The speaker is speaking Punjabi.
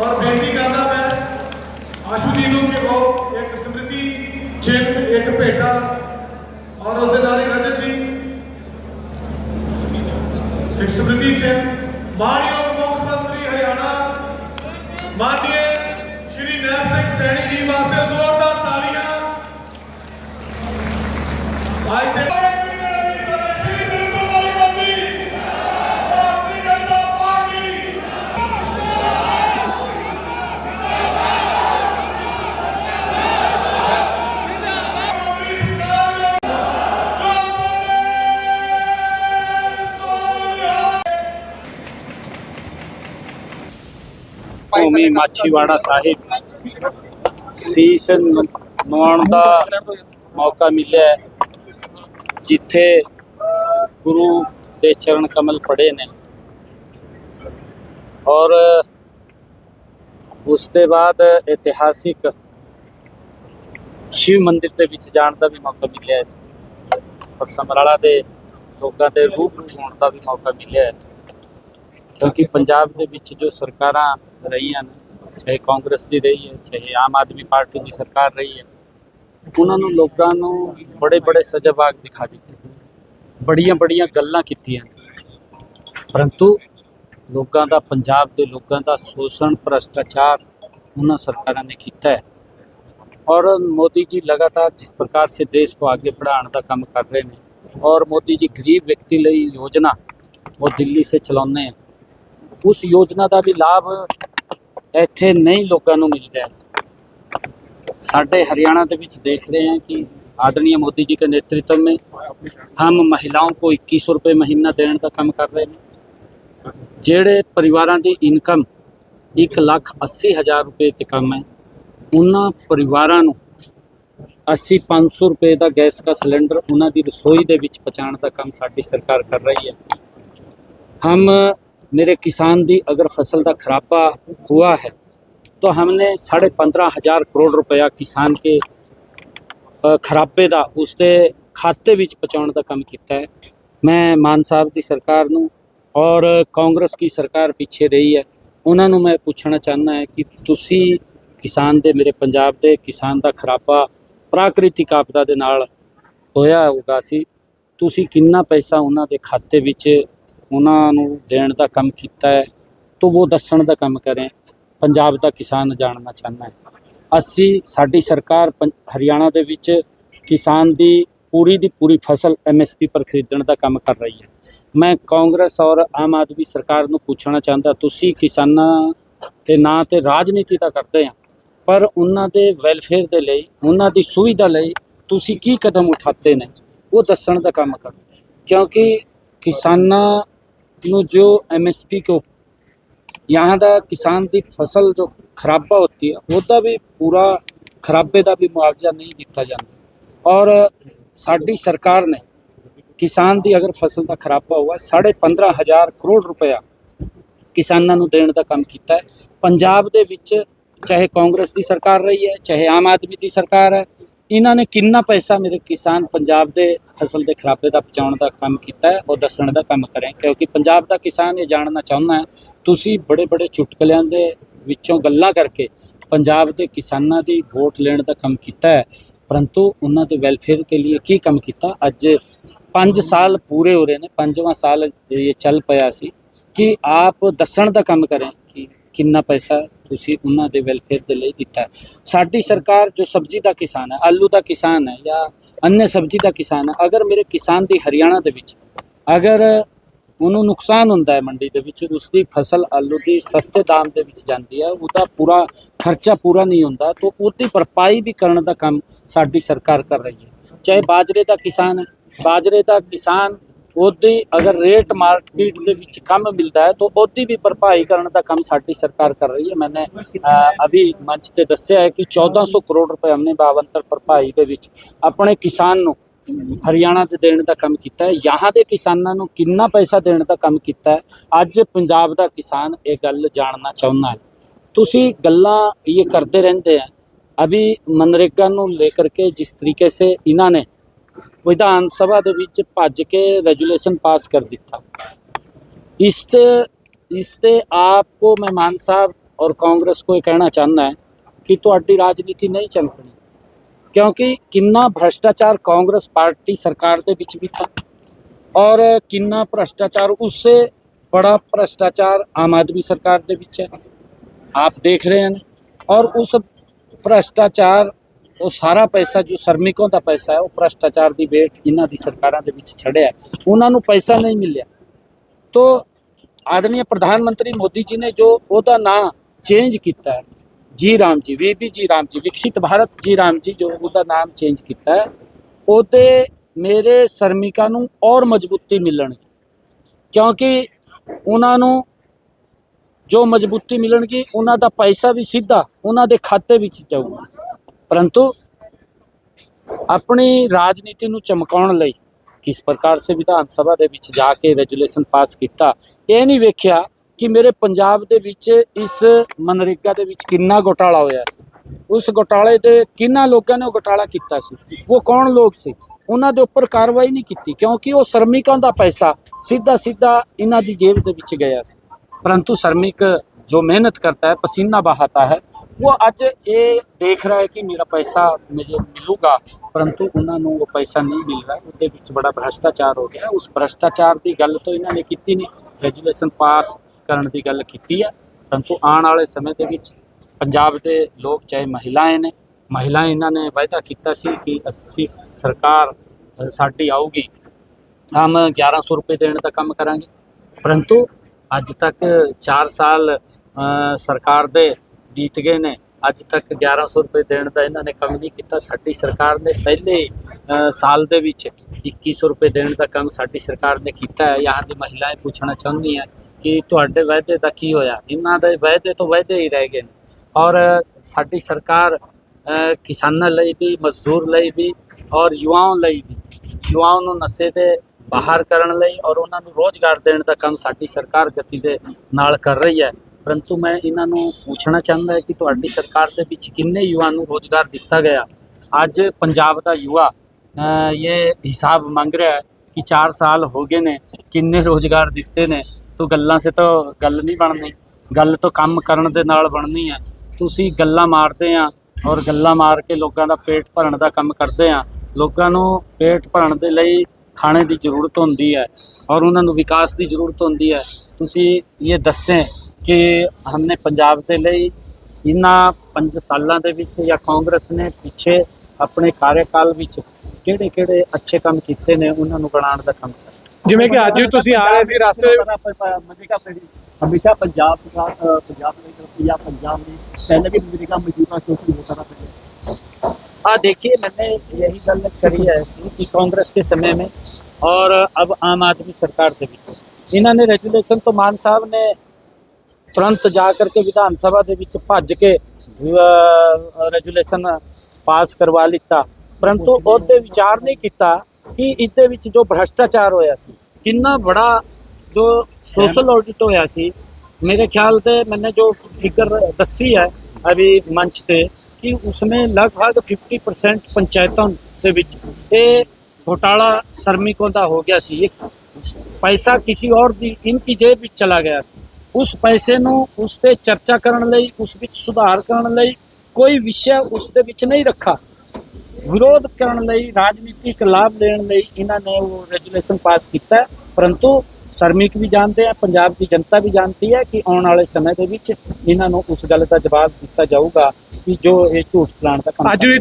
ਔਰ ਬੇਨਤੀ ਕਰਦਾ ਮੈਂ ਆਸ਼ੂ ਜੀ ਨੂੰ ਕਿ ਉਹ ਇੱਕ ਸਮ੍ਰਿਤੀ, ਚਿੰਨ੍ਹ, ਇੱਕ ਭੇਟਾ ਔਰ ਉਸ ਦੇ ਨਾਲ ਹੀ ਰਜਤ ਜੀ। ਇੱਕ ਸਮ੍ਰਿਤੀ, ਚਿੰਨ੍ਹ। ਮਾਨਯੋਗ ਮੁੱਖ ਮੰਤਰੀ ਹਰਿਆਣਾ ਮਾਨਨੀय ਸ਼੍ਰੀ ਨੈਬ ਸਿੰਘ ਸੈਣੀ ਜੀ ਵਾਸਤੇ ਜ਼ੋਰਦਾਰ ਤਾਲੀਆਂ। ਅੱਜ ਦੇ ਭੂਮੀ ਮਾਛੀਵਾੜਾ ਸਾਹਿਬ ਸੀਸ ਨਵਾਉਣ ਦਾ ਮੌਕਾ ਮਿਲਿਆ ਜਿੱਥੇ ਗੁਰੂ ਦੇ ਚਰਨ ਕਮਲ ਪੜੇ ਨੇ। ਔਰ ਉਸ ਦੇ ਬਾਅਦ ਇਤਿਹਾਸਿਕ ਸ਼ਿਵ ਮੰਦਿਰ ਦੇ ਵਿੱਚ ਜਾਣ ਦਾ ਵੀ ਮੌਕਾ ਮਿਲਿਆ ਸੀ ਔਰ ਸਮਰਾਲਾ ਦੇ ਲੋਕਾਂ ਦੇ ਰੂਪ ਹੋਣ ਦਾ ਵੀ ਮੌਕਾ ਮਿਲਿਆ ਕਿਉਂਕਿ ਪੰਜਾਬ ਦੇ ਵਿੱਚ ਜੋ ਸਰਕਾਰਾਂ ਰਹੀ ਹਨ, ਚਾਹੇ ਕਾਂਗਰਸ ਦੀ ਰਹੀ ਹੈ, ਚਾਹੇ ਆਮ ਆਦਮੀ ਪਾਰਟੀ ਦੀ ਸਰਕਾਰ ਰਹੀ ਹੈ, ਉਹਨਾਂ ਨੂੰ ਲੋਕਾਂ ਨੂੰ ਬੜੇ ਬੜੇ ਸਜ਼ਾ ਦਿਖਾ ਦਿੱਤੇ। ਬੜੀਆਂ ਬੜੀਆਂ ਗੱਲਾਂ ਕੀਤੀਆਂ। ਪਰੰਤੂ ਲੋਕਾਂ ਦਾ ਪੰਜਾਬ ਦੇ ਲੋਕਾਂ ਦਾ ਸ਼ੋਸ਼ਣ, ਭ੍ਰਸ਼ਟਾਚਾਰ ਉਹਨਾਂ ਸਰਕਾਰਾਂ ਨੇ ਕੀਤਾ ਹੈ। ਔਰ ਮੋਦੀ ਜੀ ਲਗਾਤਾਰ ਜਿਸ ਪ੍ਰਕਾਰ ਸੇ ਦੇਸ਼ ਕੋ ਅੱਗੇ ਵਧਾਉਣ ਦਾ ਕੰਮ ਕਰ ਰਹੇ ਨੇ, ਔਰ ਮੋਦੀ ਜੀ ਗਰੀਬ ਵਿਅਕਤੀ ਲਈ ਯੋਜਨਾ ਉਹ ਦਿੱਲੀ ਸੇ ਚਲਾਉਂਦੇ ਆ ਉਸ ਯੋਜਨਾ ਦਾ ਵੀ ਲਾਭ ਇੱਥੇ ਨਹੀਂ ਲੋਕਾਂ ਨੂੰ ਮਿਲ ਰਿਹਾ ਸਾਡੇ ਹਰਿਆਣਾ ਦੇ ਵਿੱਚ ਦੇਖ ਰਹੇ ਹਾਂ ਕਿ आदरणीय ਮੋਦੀ ਜੀ के नेतृत्व में हम महिलाओं को इक्की ਰੁਪਏ ਮਹੀਨਾ ਦੇਣ ਦਾ ਕੰਮ ਕਰ ਰਹੇ ਨੇ। ਜਿਹੜੇ ਪਰਿਵਾਰਾਂ ਦੀ ਇਨਕਮ 1 ਲੱਖ 80 ਹਜ਼ਾਰ ਰੁਪਏ ਤੇ ਕੰਮ ਹੈ, ਉਹਨਾਂ ਪਰਿਵਾਰਾਂ ਨੂੰ 80 500 ਰੁਪਏ ਦਾ ਗੈਸ ਦਾ ਸਿਲੰਡਰ ਉਹਨਾਂ ਦੀ ਰਸੋਈ ਦੇ ਵਿੱਚ ਪਹੁੰਚਾਉਣ ਦਾ ਕੰਮ ਸਾਡੀ ਸਰਕਾਰ ਕਰ ਰਹੀ ਹੈ। ਹਮ मेरे किसान दी अगर फसल का खराबा हुआ है तो हमने साढ़े पंद्रह हजार करोड़ रुपया किसान के ਅ, ਖਰਾਬੇ ਦਾ ਉਸਦੇ ਖਾਤੇ ਵਿੱਚ ਪਹੁੰਚਾਉਣ ਦਾ ਕੰਮ ਕੀਤਾ ਹੈ ਮੈਂ ਮਾਨ ਸਾਹਿਬ ਦੀ ਸਰਕਾਰ ਨੂੰ ਔਰ ਕਾਂਗਰਸ ਦੀ ਸਰਕਾਰ ਪਿੱਛੇ ਰਹੀ ਹੈ ਉਹਨਾਂ ਨੂੰ ਮੈਂ ਪੁੱਛਣਾ ਚਾਹੁੰਦਾ ਹੈ ਕਿ ਤੁਸੀਂ ਕਿਸਾਨ ਦੇ ਮੇਰੇ ਪੰਜਾਬ ਦੇ ਕਿਸਾਨ ਦਾ ਖਰਾਬਾ ਪ੍ਰਾਕ੍ਰਿਤਿਕ ਆਪਦਾ ਦੇ ਨਾਲ ਹੋਇਆ ਹੋਗਾ ਸੀ ਤੁਸੀਂ ਕਿੰਨਾ ਪੈਸਾ ਉਹਨਾਂ ਦੇ ਖਾਤੇ ਵਿੱਚ ਉਹਨਾਂ ਨੂੰ ਦੇਣ ਦਾ ਕੰਮ ਕੀਤਾ ਹੈ, ਤਾਂ ਉਹ ਦੱਸਣ ਦਾ ਕੰਮ ਕਰੇ ਪੰਜਾਬ ਦਾ ਕਿਸਾਨ ਜਾਣਨਾ ਚਾਹੁੰਦਾ ਹੈ। ਅਸੀਂ, ਸਾਡੀ ਸਰਕਾਰ ਪੰ- ਹਰਿਆਣਾ ਦੇ ਵਿੱਚ ਕਿਸਾਨ ਦੀ ਪੂਰੀ ਦੀ ਪੂਰੀ ਫਸਲ ਐਮਐਸਪੀ ਪਰ ਖਰੀਦਣ ਦਾ ਕੰਮ ਕਰ ਰਹੀ ਹੈ। ਮੈਂ ਕਾਂਗਰਸ ਔਰ ਆਮ ਆਦਮੀ ਸਰਕਾਰ ਨੂੰ ਪੁੱਛਣਾ ਚਾਹੁੰਦਾ, ਤੁਸੀਂ ਕਿਸਾਨਾਂ ਦੇ ਨਾਂ ਤੇ ਰਾਜਨੀਤੀ ਤਾਂ ਕਰਦੇ ਆ, ਪਰ ਉਹਨਾਂ ਦੇ ਵੈਲਫੇਅਰ ਦੇ ਲਈ, ਉਹਨਾਂ ਦੀ ਸੁਵਿਧਾ ਲਈ ਤੁਸੀਂ ਕੀ ਕਦਮ ਉਠਾਤੇ ਨੇ? ਉਹ ਦੱਸਣ ਦਾ ਕੰਮ ਕਰੋ ਕਿਉਂਕਿ ਕਿਸਾਨਾਂ ਨੂੰ ਜੋ ਐਮਐਸਪੀ ਕੋ यहाँ ਦਾ ਕਿਸਾਨ ਦੀ ਫਸਲ ਜੋ ਖਰਾਬਾ ਹੁੰਦੀ ਹੈ, ਉਹਦਾ ਵੀ ਪੂਰਾ ਖਰਾਬੇ ਦਾ ਵੀ ਮੁਆਵਜ਼ਾ ਨਹੀਂ ਦਿੱਤਾ ਜਾਂਦਾ। ਔਰ ਸਾਡੀ ਸਰਕਾਰ ਨੇ ਕਿਸਾਨ ਦੀ ਅਗਰ ਫਸਲ ਦਾ ਖਰਾਬਾ ਹੋਇਆ, ਸਾਢੇ ਪੰਦਰਾਂ ਹਜ਼ਾਰ ਕਰੋੜ ਰੁਪਇਆ ਕਿਸਾਨਾਂ ਨੂੰ ਦੇਣ ਦਾ ਕੰਮ ਕੀਤਾ ਹੈ। ਪੰਜਾਬ ਦੇ ਵਿੱਚ ਚਾਹੇ ਕਾਂਗਰਸ ਦੀ ਸਰਕਾਰ ਰਹੀ ਹੈ, ਚਾਹੇ ਆਮ ਆਦਮੀ ਦੀ ਸਰਕਾਰ ਹੈ ਇਹਨਾਂ ਨੇ ਕਿੰਨਾ ਪੈਸਾ ਮੇਰੇ ਕਿਸਾਨ ਪੰਜਾਬ ਦੇ ਫਸਲ ਦੇ ਖਰਾਬੇ ਦਾ ਪਹੁੰਚਾਉਣ ਦਾ ਕੰਮ ਕੀਤਾ ਹੈ ਔਰ ਦੱਸਣ ਦਾ ਕੰਮ ਕਰੇ, ਕਿਉਂਕਿ ਪੰਜਾਬ ਦਾ ਕਿਸਾਨ ਇਹ ਜਾਣਨਾ ਚਾਹੁੰਦਾ ਹੈ, ਤੁਸੀਂ ਬੜੇ ਬੜੇ ਚੁਟਕਲਿਆਂ ਦੇ ਵਿੱਚੋਂ ਗੱਲਾਂ ਕਰਕੇ ਪੰਜਾਬ ਦੇ ਕਿਸਾਨਾਂ ਦੀ ਵੋਟ ਲੈਣ ਦਾ ਕੰਮ ਕੀਤਾ ਹੈ, ਪਰੰਤੂ ਉਹਨਾਂ ਦੇ ਵੈਲਫੇਅਰ ਕੇ ਲਈ ਕੀ ਕੰਮ ਕੀਤਾ? ਅੱਜ 5 ਸਾਲ ਪੂਰੇ ਹੋ ਰਹੇ ਨੇ, ਪੰਜਵਾਂ ਸਾਲ ਇਹ ਚੱਲ ਪਿਆ ਸੀ, ਕਿ ਆਪ ਦੱਸਣ ਦਾ ਕੰਮ ਕਰੇ ਕਿ ਕਿੰਨਾ ਪੈਸਾ ਤੁਸੀਂ ਉਹਨਾਂ ਦੇ ਵੈਲਫੇਅਰ ਦੇ ਲਈ ਦਿੱਤਾ ਸਾਡੀ ਸਰਕਾਰ ਜੋ ਸਬਜ਼ੀ ਦਾ ਕਿਸਾਨ ਹੈ, ਆਲੂ ਦਾ ਕਿਸਾਨ ਹੈ ਜਾਂ ਅੰਨੇ ਸਬਜ਼ੀ ਦਾ ਕਿਸਾਨ ਹੈ, ਅਗਰ ਮੇਰੇ ਕਿਸਾਨ ਦੀ ਹਰਿਆਣਾ ਦੇ ਵਿੱਚ, ਅਗਰ ਉਹਨੂੰ ਨੁਕਸਾਨ ਹੁੰਦਾ ਹੈ ਮੰਡੀ ਦੇ ਵਿੱਚ ਉਸ ਦੀ ਫਸਲ ਆਲੂ ਦੀ ਸਸਤੇ ਦਾਮ ਦੇ ਵਿੱਚ ਜਾਂਦੀ ਹੈ, ਉਹਦਾ ਪੂਰਾ ਖਰਚਾ ਪੂਰਾ ਨਹੀਂ ਹੁੰਦਾ, ਤਾਂ ਉਹਦੀ ਭਰਪਾਈ ਵੀ ਕਰਨ ਦਾ ਕੰਮ ਸਾਡੀ ਸਰਕਾਰ ਕਰ ਰਹੀ ਹੈ। ਚਾਹੇ ਬਾਜਰੇ ਦਾ ਕਿਸਾਨ ਹੈ, ਬਾਜਰੇ ਦਾ ਕਿਸਾਨ ਉਹਦੀ ਅਗਰ ਰੇਟ ਮਾਰਕੀਟ ਦੇ ਵਿੱਚ ਕੰਮ ਮਿਲਦਾ ਹੈ, ਤਾਂ ਉਹਦੀ ਵੀ ਭਰਪਾਈ ਕਰਨ ਦਾ ਕੰਮ ਸਾਡੀ ਸਰਕਾਰ ਕਰ ਰਹੀ ਹੈ। ਮੈਨੇ ਅਭੀ ਮੰਚ ਤੇ ਦੱਸਿਆ ਹੈ ਕਿ 1400 ਕਰੋੜ ਰੁਪਏ ਹਮਨੇ ਬਾਵੰਤਰ ਭਰਪਾਈ ਦੇ ਵਿੱਚ ਆਪਣੇ ਕਿਸਾਨ ਨੂੰ ਹਰਿਆਣਾ ਤੇ ਦੇਣ ਦਾ ਕੰਮ ਕੀਤਾ ਹੈ। ਯਹਾਂ ਦੇ ਕਿਸਾਨਾਂ ਨੂੰ ਕਿੰਨਾ ਪੈਸਾ ਦੇਣ ਦਾ ਕੰਮ ਕੀਤਾ ਹੈ। ਅੱਜ ਪੰਜਾਬ ਦਾ ਕਿਸਾਨ ਇਹ ਗੱਲ ਜਾਣਨਾ ਚਾਹੁੰਦਾ ਹੈ। ਤੁਸੀਂ ਗੱਲਾਂ ਇਹ ਕਰਦੇ ਰਹਿੰਦੇ ਆ ਅਭੀ ਮਨਰੇਗਾ ਨੂੰ ਲੈ ਕਰਕੇ ਜਿਸ ਤਰੀਕੇ ਸੇ ਇਹਨਾਂ ਨੇ ਵਿਧਾਨ ਸਭਾ ਦੇ ਵਿੱਚ ਭੱਜ ਕੇ ਰੈਜੂਲੇਸ਼ਨ ਪਾਸ ਕਰ ਦਿੱਤਾ ਇਸ ਤੇ ਇਸ ਤੇ ਆਪਕੋ ਮੈਂ ਮਾਨ ਸਾਹਿਬ ਔਰ ਕਾਂਗਰਸ को ਇਹ ਕਹਿਣਾ ਚਾਹੁੰਦਾ ਹੈ ਕਿ ਤੁਹਾਡੀ ਰਾਜਨੀਤੀ ਨਹੀਂ ਚੱਲ ਪਣੀ ਕਿਉਂਕਿ ਕਿੰਨਾ ਭ੍ਰਸ਼ਟਾਚਾਰ ਕਾਂਗਰਸ ਪਾਰਟੀ ਸਰਕਾਰ ਦੇ ਵਿੱਚ ਵੀ ਥਾ ਔਰ ਕਿੰਨਾ ਭ੍ਰਸ਼ਟਾਚਾਰ ਉਸਸੇ बड़ा भ्रष्टाचार आम आदमी सरकार ਦੇ ਵਿੱਚ ਹੈ ਆਪ ਦੇਖ ਰਹੇ ਹਨ ਔਰ ਉਸ ਭ੍ਰਸ਼ਟਾਚਾਰ ਉਹ ਸਾਰਾ ਪੈਸਾ ਜੋ ਸ਼ਰਮਿਕਾਂ ਦਾ ਪੈਸਾ ਹੈ, ਉਹ ਭ੍ਰਸ਼ਟਾਚਾਰ ਦੀ ਵੇਟ ਇਹਨਾਂ ਦੀ ਸਰਕਾਰਾਂ ਦੇ ਵਿੱਚ ਛੜਿਆ ਉਹਨਾਂ ਨੂੰ ਪੈਸਾ ਨਹੀਂ ਮਿਲਿਆ। ਤੋ ਆਦਰਣੀय ਪ੍ਰਧਾਨ ਮੰਤਰੀ ਮੋਦੀ ਜੀ ਨੇ ਜੋ ਉਹਦਾ ਨਾਂ ਚੇਂਜ ਕੀਤਾ ਹੈ, ਜੀ ਰਾਮ ਜੀ ਵੀਬੀ ਜੀ ਰਾਮ ਜੀ, ਵਿਕਸਿਤ ਭਾਰਤ ਜੀ ਰਾਮ ਜੀ ਜੋ ਉਹਦਾ ਨਾਮ ਚੇਂਜ ਕੀਤਾ ਹੈ, ਉਹਦੇ ਮੇਰੇ ਸ਼ਰਮਿਕਾਂ ਨੂੰ ਔਰ ਮਜ਼ਬੂਤੀ ਮਿਲਣਗੀ। ਕਿਉਂਕਿ ਉਹਨਾਂ ਨੂੰ ਜੋ ਮਜ਼ਬੂਤੀ ਮਿਲਣਗੀ, ਉਹਨਾਂ ਦਾ ਪੈਸਾ ਵੀ ਸਿੱਧਾ ਉਹਨਾਂ ਦੇ ਖਾਤੇ ਵਿੱਚ ਜਾਊਗਾ। ਪਰੰਤੂ ਆਪਣੀ ਰਾਜਨੀਤੀ ਨੂੰ ਚਮਕਾਉਣ ਲਈ ਕਿਸ ਪ੍ਰਕਾਰ ਸੇ ਵਿਧਾਨ ਸਭਾ ਦੇ ਵਿੱਚ ਜਾ ਕੇ ਰੈਜੂਲੇਸ਼ਨ ਪਾਸ ਕੀਤਾ ਇਹ ਨਹੀਂ ਵੇਖਿਆ ਕਿ ਮੇਰੇ ਪੰਜਾਬ ਦੇ ਵਿੱਚ ਇਸ ਮਨਰੇਗਾ ਦੇ ਵਿੱਚ ਕਿੰਨਾ ਘੋਟਾਲਾ ਹੋਇਆ ਸੀ ਉਸ ਘੋਟਾਲੇ ਦੇ ਕਿੰਨਾ ਲੋਕਾਂ ਨੇ ਉਹ ਘੋਟਾਲਾ ਕੀਤਾ ਸੀ ਉਹ ਕੌਣ ਲੋਕ ਸੀ ਉਹਨਾਂ ਦੇ ਉੱਪਰ ਕਾਰਵਾਈ ਨਹੀਂ ਕੀਤੀ ਕਿਉਂਕਿ ਉਹ ਸ਼ਰਮਿਕਾਂ ਦਾ ਪੈਸਾ ਸਿੱਧਾ ਸਿੱਧਾ ਇਹਨਾਂ ਦੀ ਜੇਬ ਦੇ ਵਿੱਚ ਗਿਆ ਸੀ परंतु श्रमिक जो मेहनत करता है पसीना बहाता है ਉਹ ਅੱਜ ਇਹ ਦੇਖ ਰਿਹਾ है कि मेरा पैसा मुझे मिलूगा ਪਰੰਤੂ ਉਹਨਾਂ ਨੂੰ ਉਹ ਪੈਸਾ ਨਹੀਂ ਮਿਲ ਰਿਹਾ। ਉਹਦੇ ਵਿੱਚ ਬੜਾ ਭ੍ਰਸ਼ਟਾਚਾਰ ਹੋ ਗਿਆ। ਉਸ ਭ੍ਰਸ਼ਟਾਚਾਰ ਦੀ ਗੱਲ ਤਾਂ ਇਹਨਾਂ ਨੇ ਕੀਤੀ ਨਹੀਂ। ਰੈਜੂਲੇਸ਼ਨ ਪਾਸ ਕਰਨ ਦੀ ਗੱਲ ਕੀਤੀ ਹੈ। ਪਰੰਤੂ ਆਉਣ ਵਾਲੇ ਸਮੇਂ ਦੇ ਵਿੱਚ ਪੰਜਾਬ ਦੇ ਲੋਕ, ਚਾਹੇ ਮਹਿਲਾਵਾਂ ਨੇ ਮਹਿਲਾਵਾਂ ਇਹਨਾਂ ਨੇ ਵਾਅਦਾ ਕੀਤਾ ਸੀ ਕਿ ਅਸੀਂ ਸਰਕਾਰ ਸਾਡੀ ਆਊਗੀ, ਹਮ 1100 ਰੁਪਏ ਦੇਣ ਦਾ ਕੰਮ ਕਰਾਂਗੇ। ਪਰੰਤੂ ਅੱਜ ਤੱਕ 4 ਸਾਲ ਸਰਕਾਰ ਦੇ ਬੀਤ ਗਏ ਨੇ। ਅੱਜ ਤੱਕ 1100 ਰੁਪਏ ਦੇਣ ਦਾ ਇਹਨਾਂ ਨੇ ਕੰਮ ਨਹੀਂ ਕੀਤਾ। ਸਾਡੀ ਸਰਕਾਰ ਨੇ ਪਹਿਲੇ ਸਾਲ ਦੇ ਵਿੱਚ 2100 ਰੁਪਏ ਦੇਣ ਦਾ ਕੰਮ ਸਾਡੀ ਸਰਕਾਰ ਨੇ ਕੀਤਾ ਹੈ। ਯਹਾਂ ਦੀ ਮਹਿਲਾएं ਪੁੱਛਣਾ ਚਾਹੁੰਦੀ ਚਾਹੁੰਦੀਆਂ ਕਿ ਤੁਹਾਡੇ ਵਾਅਦੇ ਦਾ ਕੀ ਹੋਇਆ? ਇਹਨਾਂ ਦੇ ਵਾਅਦੇ ਤੋਂ ਵਾਅਦੇ ਹੀ ਰਹਿ ਗਏ ਨੇ। ਔਰ ਸਾਡੀ ਸਰਕਾਰ ਕਿਸਾਨਾਂ ਲਈ ਵੀ, ਮਜ਼ਦੂਰ ਲਈ ਵੀ ਔਰ ਯੁਵਾਵਾਂ ਲਈ ਵੀ। ਯੁਵਾਵਾਂ ਨੂੰ ਨਸ਼ੇ ਦੇ ਬਾਹਰ ਕਰਨ ਲਈ ਔਰ ਉਹਨਾਂ ਨੂੰ ਰੋਜ਼ਗਾਰ ਦੇਣ ਦਾ ਕੰਮ ਸਾਡੀ ਸਰਕਾਰ ਗਤੀ ਦੇ ਨਾਲ ਕਰ ਰਹੀ ਹੈ। ਪਰੰਤੂ ਮੈਂ ਇਹਨਾਂ ਨੂੰ ਪੁੱਛਣਾ ਚਾਹੁੰਦਾ ਹਾਂ ਕਿ ਤੁਹਾਡੀ ਸਰਕਾਰ ਦੇ ਵਿੱਚ ਕਿੰਨੇ ਯੁਵਾ ਨੂੰ ਰੋਜ਼ਗਾਰ ਦਿੱਤਾ ਗਿਆ? ਅੱਜ ਪੰਜਾਬ ਦਾ ਯੁਵਾ ਇਹ ਹਿਸਾਬ ਮੰਗ ਰਿਹਾ ਹੈ ਕਿ 4 ਸਾਲ ਹੋ ਗਏ ਨੇ, ਕਿੰਨੇ ਰੋਜ਼ਗਾਰ ਦਿੱਤੇ ਨੇ? ਤੋ ਗੱਲਾਂ ਸੇ ਤਾਂ ਗੱਲ ਨਹੀਂ ਬਣਨੀ। ਗੱਲ ਤੋਂ ਕੰਮ ਕਰਨ ਦੇ ਨਾਲ ਬਣਨੀ ਹੈ। ਤੁਸੀਂ ਗੱਲਾਂ ਮਾਰਦੇ ਆ ਔਰ ਗੱਲਾਂ ਮਾਰ ਕੇ ਲੋਕਾਂ ਦਾ ਪੇਟ ਭਰਨ ਦਾ ਕੰਮ ਕਰਦੇ ਆ। ਲੋਕਾਂ ਨੂੰ ਪੇਟ ਭਰਨ ਦੇ ਲਈ ਖਾਣੇ ਦੀ ਜ਼ਰੂਰਤ ਹੁੰਦੀ ਹੈ ਔਰ ਉਹਨਾਂ ਨੂੰ ਵਿਕਾਸ ਦੀ ਜ਼ਰੂਰਤ ਹੁੰਦੀ ਹੈ ਤੁਸੀਂ ਇਹ ਦੱਸੇ ਕਿ ਹਮਨੇ ਪੰਜਾਬ ਦੇ ਲਈ ਇਹਨਾਂ 5 ਸਾਲਾਂ ਦੇ ਵਿੱਚ ਜਾਂ ਕਾਂਗਰਸ ਨੇ ਪਿੱਛੇ ਆਪਣੇ ਕਾਰਜਕਾਲ ਵਿੱਚ ਕਿਹੜੇ ਕਿਹੜੇ ਅੱਛੇ ਕੰਮ ਕੀਤੇ ਨੇ ਉਹਨਾਂ ਨੂੰ ਬਣਾਉਣ ਦਾ ਕੰਮ ਕੀਤਾ ਜਿਵੇਂ ਕਿ ਅੱਜ ਵੀ ਤੁਸੀਂ ਆ ਰਹੇ ਸੀ ਰਸਤੇ हमेशा पंजाब सरकार अ, पंजाब की तरफ से या पंजाब में पहले भी मनरेगा मजदूर शोषण होता रहा पहले हाँ देखिए मैंने यही गल करी है ऐसी कि कांग्रेस के समय में और अब आम आदमी सरकार के ਵਿੱਚ ਇਹਨਾਂ ਨੇ ਰੈਜੂਲੇਸ਼ਨ ਤੋਂ ਮਾਨ ਸਾਹਿਬ ਨੇ ਤੁਰੰਤ ਜਾ ਕਰਕੇ ਵਿਧਾਨ ਸਭਾ ਦੇ ਵਿੱਚ ਭੱਜ ਕੇ ਰੈਜੂਲੇਸ਼ਨ ਪਾਸ ਕਰਵਾ ਲਿੱਤਾ ਪਰੰਤੂ ਉਹਦੇ ਵਿਚਾਰ ਨਹੀਂ ਕੀਤਾ ਕਿ ਇਹਦੇ ਵਿੱਚ ਜੋ ਭ੍ਰਸ਼ਟਾਚਾਰ ਹੋਇਆ ਸੀ ਕਿੰਨਾ ਬੜਾ ਜੋ सोशल ऑडिट होया सी मेरे ख्याल से मैंने जो फिगर दसी है अभी मंच पे ਕਿ ਉਸਨੇ ਲਗਭਗ 50 परसेंट ਪੰਚਾਇਤਾਂ ਦੇ ਵਿੱਚ ਇਹ घोटाला श्रमिकों ਹੋ ਗਿਆ ਸੀ सी ਪੈਸਾ ਕਿਸੇ और ਦੀ, ਇਨਕੀ ਜੇਬ ਵਿੱਚ ਚਲਾ ਗਿਆ ਉਸ ਪੈਸੇ ਨੂੰ ਉਸ ਤੇ ਚਰਚਾ ਕਰਨ ਲਈ, ਉਸ ਵਿੱਚ ਸੁਧਾਰ ਕਰਨ ਲਈ ਕੋਈ ਵਿਸ਼ਾ ਉਸ ਦੇ ਵਿੱਚ ਨਹੀਂ ਰੱਖਾ। ਵਿਰੋਧ ਕਰਨ ਲਈ, ਰਾਜਨੀਤਿਕ ਲਾਭ ਲੈਣ ਲਈ ਇਹਨਾਂ ਨੇ ਉਹ ਰੈਗੂਲੇਸ਼ਨ ਪਾਸ ਕੀਤਾ। ਪਰੰਤੂ ਸ਼ਰਮਿਕ ਵੀ ਜਾਣਦੇ ਆ ਪੰਜਾਬ ਦੀ ਜਨਤਾ ਵੀ ਜਾਣਦੀ ਹੈ ਕਿ ਆਉਣ ਵਾਲੇ ਸਮੇਂ ਦੇ ਵਿੱਚ ਇਹਨਾਂ ਨੂੰ ਉਸ ਗੱਲ ਦਾ ਜਵਾਬ ਦਿੱਤਾ ਜਾਊਗਾ ਕਿ ਜੋ ਇਹ ਝੂਠ ਫਲਾਣ ਦਾ ਕੰਮ ਅੱਜ ਵੀ